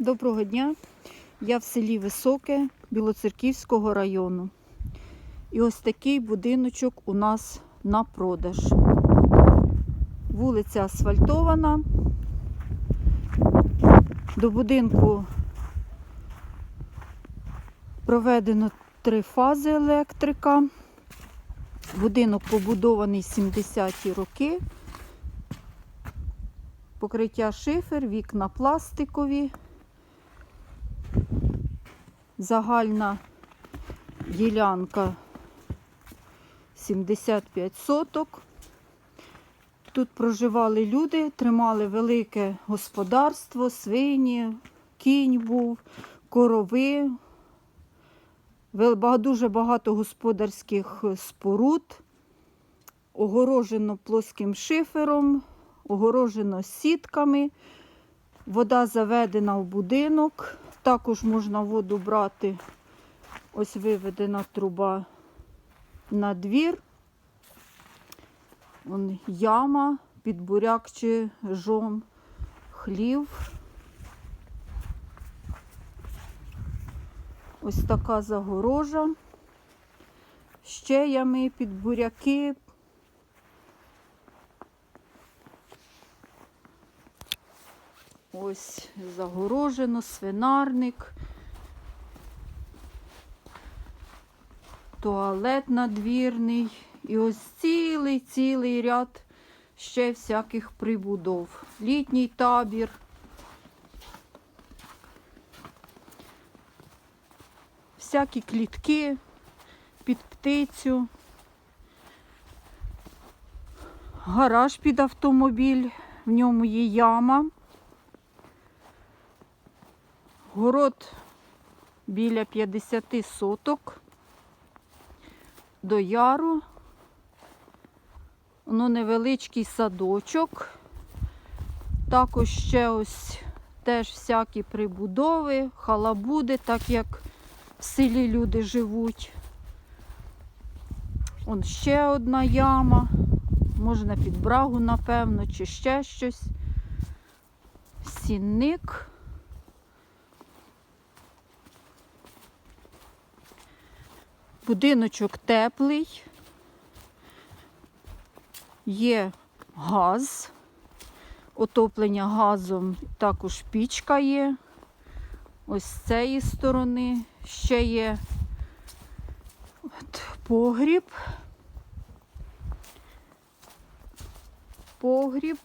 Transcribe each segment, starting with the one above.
Доброго дня. Я в селі Високе Білоцерківського району. І ось такий будиночок у нас на продаж. Вулиця асфальтована. До будинку проведено три фази електрика. Будинок побудований 70-ті роки. Покриття шифер, вікна пластикові. Загальна ділянка 75 соток. Тут проживали люди, тримали велике господарство, свині, кінь був, корови. Дуже багато господарських споруд, огорожено плоским шифером, огорожено сітками. Вода заведена в будинок. Також можна воду брати. Ось виведена труба на двір. Вон яма, під буряк чи жом, хлів. Ось така загорожа. Ще ями під буряки. Ось загорожено, свинарник, туалет надвірний. І ось цілий цілий ряд ще всяких прибудов. Літній табір. Всякі клітки під птицю. Гараж під автомобіль, в ньому є яма. Город біля 50 соток до яру. Воно невеличкий садочок. Також ще ось теж всякі прибудови, халабуди, так як в селі люди живуть. Он ще одна яма. Можна під брагу, напевно, чи ще щось. Сінник. Будиночок теплий, є газ, отоплення газом, також пічка є. Ось з цієї сторони ще є от, погріб. Погріб.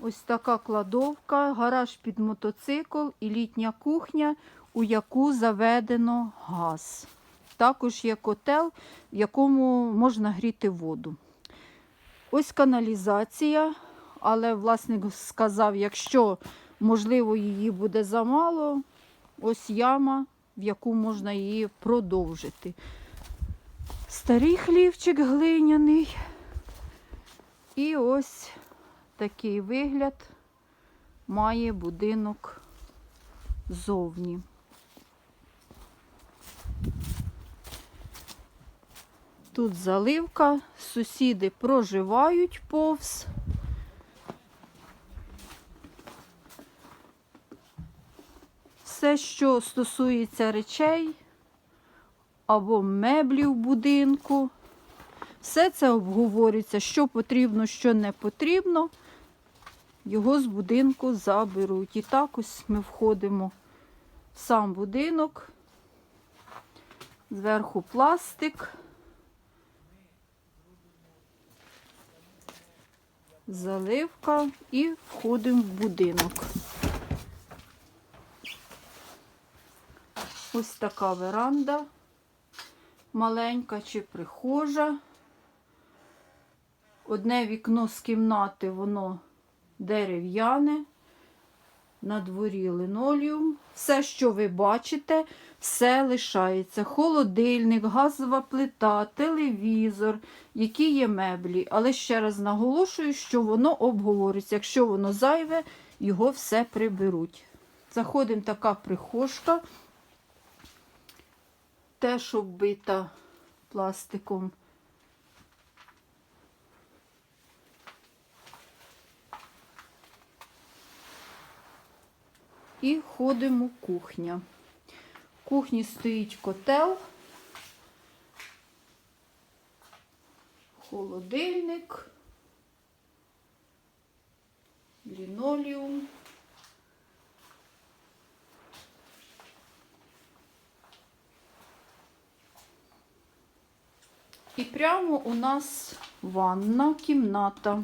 Ось така кладовка, гараж під мотоцикл і літня кухня, у яку заведено газ. Також є котел, в якому можна гріти воду. Ось каналізація, але власник сказав, якщо можливо її буде замало, ось яма, в яку можна її продовжити. Старий хлівчик глиняний. І ось такий вигляд має будинок зовні. Тут заливка, сусіди проживають повз. Все, що стосується речей або меблів будинку, все це обговорюється, що потрібно, що не потрібно. Його з будинку заберуть. І так ось ми входимо в сам будинок. Зверху пластик. Заливка і входимо в будинок. Ось така веранда, маленька чи прихожа. Одне вікно з кімнати, воно дерев'яне, на дворі линолеум. Все, що ви бачите, все лишається. Холодильник, газова плита, телевізор, які є меблі. Але ще раз наголошую, що воно обговорюється. Якщо воно зайве, його все приберуть. Заходимо така прихожка, теж оббита пластиком. І ходимо кухня. В кухні стоїть котел, холодильник, лінолеум. І прямо у нас ванна кімната.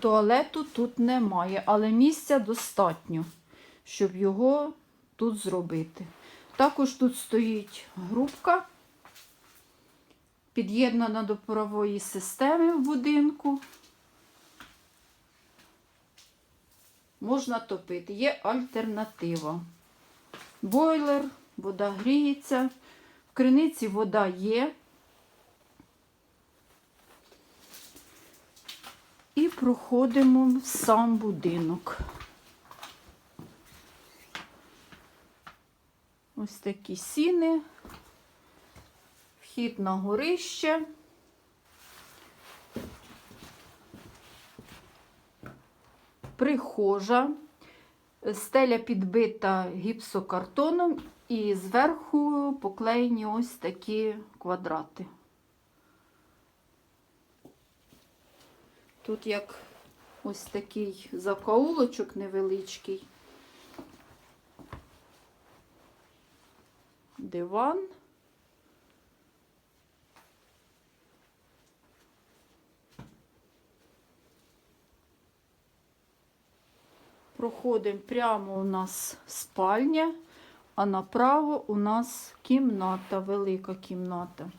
Туалету тут немає, але місця достатньо, щоб його тут зробити. Також тут стоїть грубка, під'єднана до парової системи в будинку. Можна топити. Є альтернатива. Бойлер, вода гріється, в криниці вода є. І проходимо в сам будинок. Ось такі сіни, вхід на горище. Прихожа, стеля підбита гіпсокартоном і зверху поклеєні ось такі квадрати. Тут як ось такий закоулочок невеличкий. Диван. Проходимо прямо у нас спальня, а направо у нас кімната, велика кімната.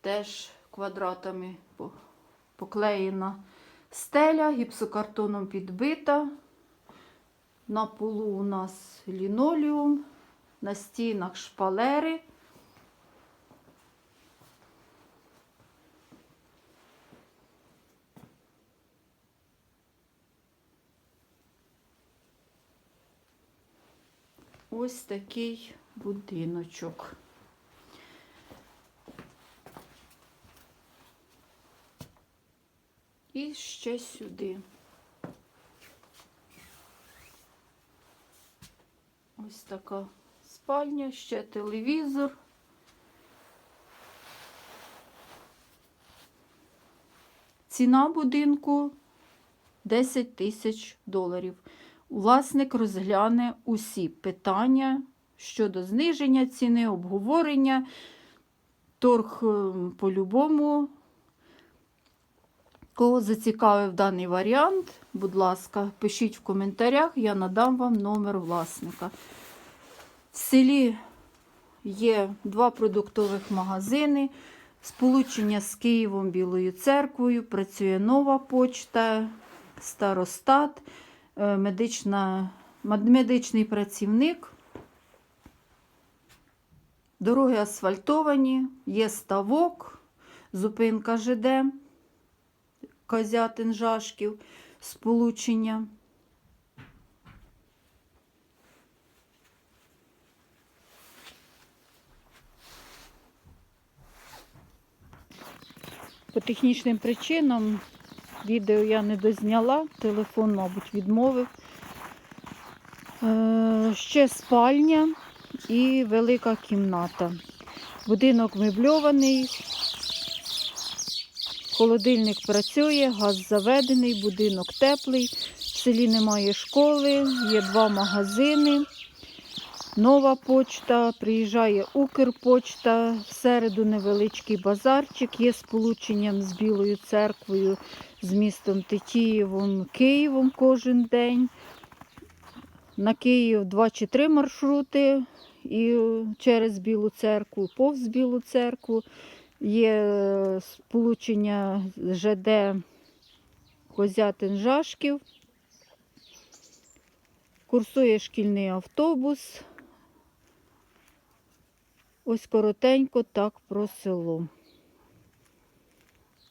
Теж квадратами поклеєна стеля, гіпсокартоном підбита. На полу у нас лінолеум, на стінах шпалери. Ось такий будиночок. І ще сюди. Ось така спальня, ще телевізор. Ціна будинку 10 тисяч доларів. Власник розгляне усі питання щодо зниження ціни, обговорення, торг е, по-любому. Кого зацікавив даний варіант, будь ласка, пишіть в коментарях, я надам вам номер власника. В селі є два продуктових магазини. Сполучення з Києвом Білою церквою, працює нова почта, старостат, е, медична, медичний працівник. Дороги асфальтовані, є ставок, зупинка ЖД. Козятин Жашків, сполучення. Технічним причинам відео я не дозняла, телефон, мабуть, відмовив. Е, ще спальня і велика кімната. Будинок мебльований, Холодильник працює, газ заведений, будинок теплий. В селі немає школи, є два магазини. Нова почта, приїжджає Укрпочта, всереду невеличкий базарчик, є сполученням з Білою церквою, з містом Тетіївом, Києвом кожен день. На Київ два чи три маршрути і через Білу церкву, повз Білу церкву. Є е, сполучення ЖД Козятин Жашків. Курсує шкільний автобус. Ось коротенько так про село.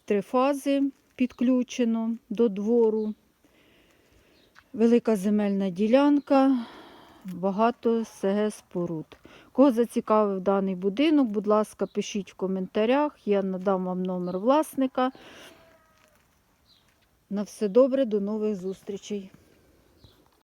Три фази підключено до двору. Велика земельна ділянка, багато СГ споруд. Кого зацікавив даний будинок, будь ласка, пишіть в коментарях, я надам вам номер власника. На все добре, до нових зустрічей.